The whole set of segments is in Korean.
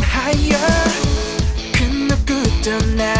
higher. 큰 늪 끝에 now?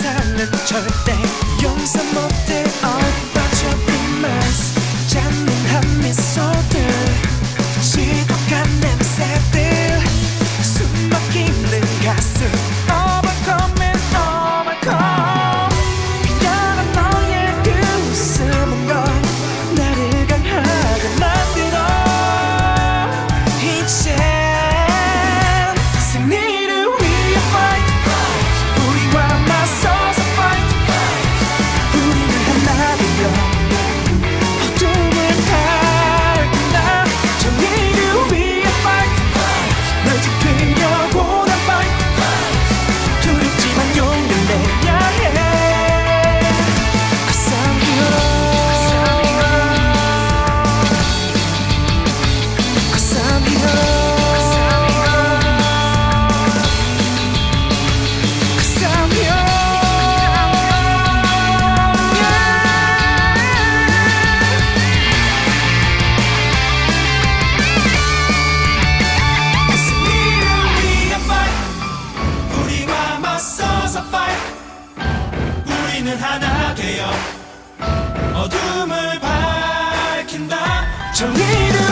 사는 절대 용서 못해. 얼빠져버린 맛 잔인한 미소들 지독한 냄새들 숨 막히는 가슴. 우리는 하나 되어 어둠을 밝힌다. 정의를